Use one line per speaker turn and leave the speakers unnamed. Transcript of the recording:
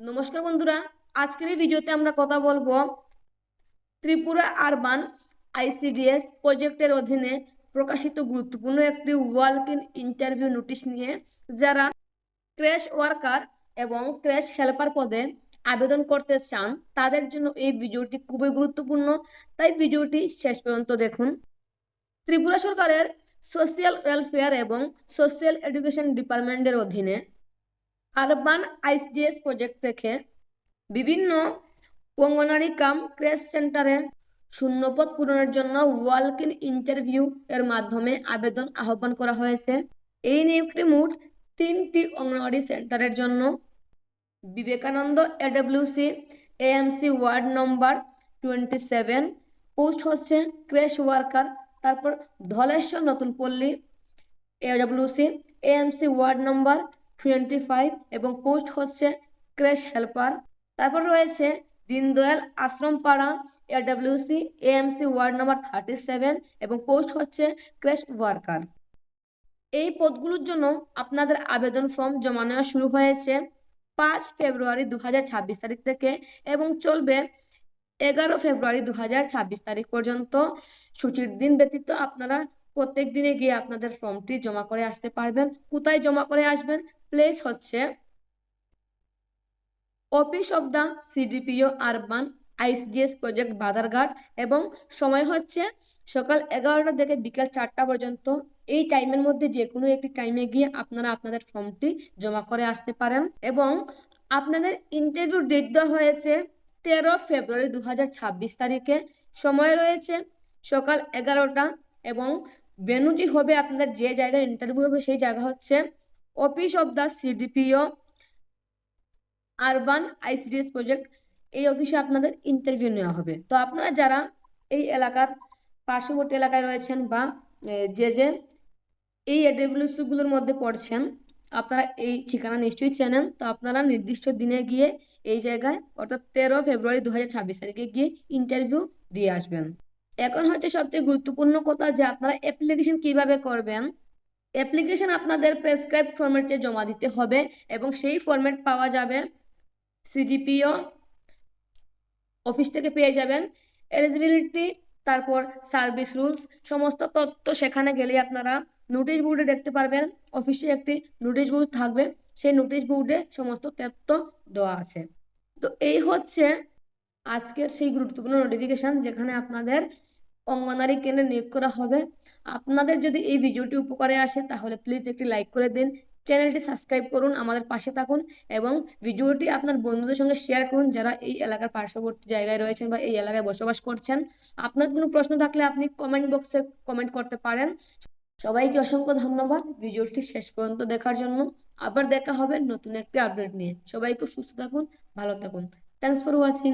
নমস্কার বন্ধুরা, আজকের এই ভিডিওতে আমরা কথা বলব ত্রিপুরা আরবান আইসিডিএস প্রজেক্টের অধীনে প্রকাশিত গুরুত্বপূর্ণ একটি ওয়ার্ল্ড ইন ইন্টারভিউ নোটিশ নিয়ে, যারা ক্র্যাশ ওয়ার্কার এবং ক্র্যাশ হেল্পার পদে আবেদন করতে চান, তাদের জন্য এই ভিডিওটি খুবই গুরুত্বপূর্ণ। তাই ভিডিওটি শেষ পর্যন্ত দেখুন। ত্রিপুরা সরকারের সোশিয়াল ওয়েলফেয়ার এবং সোশিয়াল এডুকেশন ডিপার্টমেন্টের অধীনে আরবান আইসিডিএস প্রজেক্ট থেকে বিভিন্ন অঙ্গনারী কাম ক্রেশ সেন্টারে শূন্যপদ পূরণের জন্য ওয়ার্ক ইন ইন্টারভিউ এর মাধ্যমে আবেদন আহ্বান করা হয়েছে। এই নিয়োগটি মোট তিনটি অঙ্গনওয়াড়ি সেন্টারের জন্য। Vivekananda AWC AMC ward number twenty seven, post হচ্ছে ক্রেশ ওয়ার্কার। তারপর Dhaleswar Natun Palli AWC AMC ward number twenty five এবং পোস্ট হচ্ছে ক্রেশ হেল্পার। তারপর রয়েছে Deendayal Ashram Para AWC AMC ward number thirty seven এবং post হচ্ছে creche worker. এই পদগুলোর জন্য আপনাদের আবেদন ফর্ম জমা নেওয়া শুরু হয়েছে পাঁচ ফেব্রুয়ারি দু হাজার ছাব্বিশ তারিখ থেকে এবং চলবে এগারো ফেব্রুয়ারি দু হাজার ছাব্বিশ তারিখ পর্যন্ত। ছুটির দিন ব্যতীত আপনারা প্রত্যেক দিনে গিয়ে আপনাদের ফর্মটি জমা করে আসতে পারবেন। কোথায় জমা করে আসবেন প্লেস হচ্ছে office of the CDPO urban ICDS project Badarghat. এবং সময় হচ্ছে সকাল এগারোটা থেকে বিকাল চারটা পর্যন্ত। এই টাইমের মধ্যে যে কোনো একটি টাইমে গিয়ে আপনারা আপনাদের ফর্মটি জমা করে আসতে পারেন। এবং আপনাদের ইন্টারভিউ ডেট দেওয়া হয়েছে তেরো ফেব্রুয়ারি দু হাজার ছাব্বিশ তারিখে। সময় রয়েছে সকাল এগারোটা এবং ভেন্যুটি হবে আপনাদের যে জায়গায় ইন্টারভিউ হবে সেই জায়গা হচ্ছে office of the CDPO urban ICDS project এই অফিসে আপনাদের ইন্টারভিউ নেওয়া হবে। তো আপনারা যারা এই এলাকার পার্শ্ববর্তী এলাকায় রয়েছেন বা যে যে এই এডব্লিউসিগুলোর মধ্যে পড়ছেন, আপনারা এই ঠিকানা নিশ্চয়ই চেনেন। তো আপনারা নির্দিষ্ট দিনে গিয়ে এই জায়গায়, অর্থাৎ তেরো ফেব্রুয়ারি দু হাজার ছাব্বিশ তারিখে গিয়ে ইন্টারভিউ দিয়ে আসবেন। এখন হচ্ছে সবচেয়ে গুরুত্বপূর্ণ কথা যে আপনারা অ্যাপ্লিকেশন কীভাবে করবেন অ্যাপ্লিকেশন আপনাদের প্রেসক্রাইব ফরম্যাটে জমা দিতে হবে এবং সেই ফরম্যাট পাওয়া যাবে সিডিপিও অফিস থেকে পেয়ে যাবেন। এলিজিবিলিটি, তারপর সার্ভিস রুলস, সমস্ত তথ্য সেখানে গেলে আপনারা নোটিশ বোর্ডে দেখতে পারবেন। অফিসে একটি নোটিশ বোর্ড থাকবে, সেই নোটিশ বোর্ডে সমস্ত তথ্য দেওয়া আছে। তো এই হচ্ছে আজকের সেই গুরুত্বপূর্ণ নোটিফিকেশান যেখানে আপনাদের অঙ্গনারী কেন্দ্রে নিয়োগ করা হবে। আপনাদের যদি এই ভিডিওটি উপকারে আসে, তাহলে প্লিজ একটি লাইক করে দিন। চ্যানেলটি সাবস্ক্রাইব করুন, আমাদের পাশে থাকুন এবং ভিডিওটি আপনার বন্ধুদের সঙ্গে শেয়ার করুন যারা এই এলাকার পার্শ্ববর্তী জায়গায় রয়েছেন বা এই এলাকায় বসবাস করছেন। আপনার কোনো প্রশ্ন থাকলে আপনি কমেন্ট বক্সে কমেন্ট করতে পারেন। সবাইকে অসংখ্য ধন্যবাদ। ভিডিওটি শেষ পর্যন্ত দেখার জন্য। আবার দেখা হবে নতুন একটি আপডেট নিয়ে। সবাই খুব সুস্থ থাকুন, ভালো থাকুন। Thanks for watching